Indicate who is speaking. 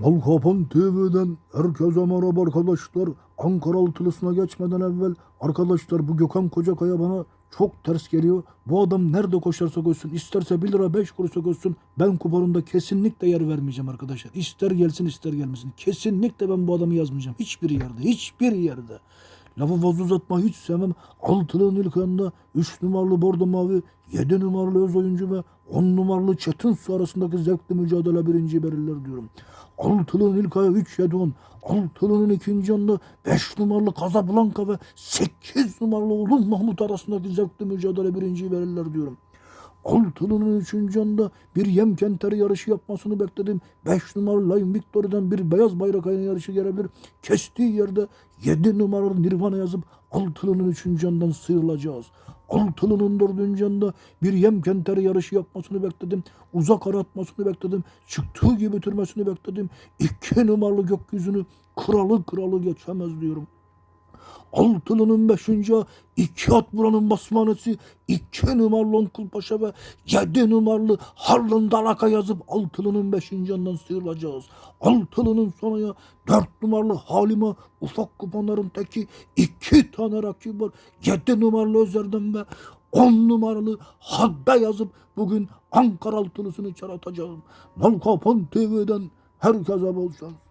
Speaker 1: Malkapan TV'den herkese merhaba arkadaşlar. Ankara altılısına geçmeden evvel arkadaşlar bu Gökhan Kocakaya bana çok ters geliyor. Bu adam nerede koşarsa koşsun isterse 1 lira 5 kuruşa koşsun ben kuponunda kesinlikle yer vermeyeceğim arkadaşlar. İster gelsin ister gelmesin. Kesinlikle ben bu adamı yazmayacağım. Hiçbir yerde hiçbir yerde. Lafı fazla uzatma hiç sevmem. Altılığın ilk yanında 3 numaralı Bordo Mavi, 7 numaralı öz oyuncu ve 10 numaralı Çetin Su arasındaki zevkli mücadele birinci belirler diyorum. Altılığın ilk ayı 3 7 10. Altılığın ikinci yanında 5 numaralı Casablanca ve 8 numaralı Oğlum Mahmut arasındaki zevkli mücadele birinci belirler diyorum. Altılı'nın üçüncü yanında bir yem kenteri yarışı yapmasını bekledim. 5 numaralı Line Victory'den bir beyaz bayrak ayına yarışı gelebilir. Kestiği yerde 7 numaralı Nirvana yazıp Altılı'nın üçüncü yandan sıyrılacağız. Altılı'nın dördüncü yanında bir yem kenteri yarışı yapmasını bekledim. Uzak ara atmasını bekledim. Çıktığı gibi bitirmesini bekledim. 2 numaralı gökyüzünü kralı kralı geçemez diyorum. Altılı'nın beşinci iki at buranın basmanesi iki numaralı Onkul Paşa ve yedi numaralı Harlan Dalaka yazıp Altılı'nın beşinci yandan sıyrılacağız. Altılı'nın sonaya dört numaralı Halime ufak kuponların teki iki tane rakip var. Yedi numaralı Özer'den ve on numaralı Habbe yazıp bugün Ankara Altılısı'nı içeri atacağım. Nalkapan TV'den herkese bol şans.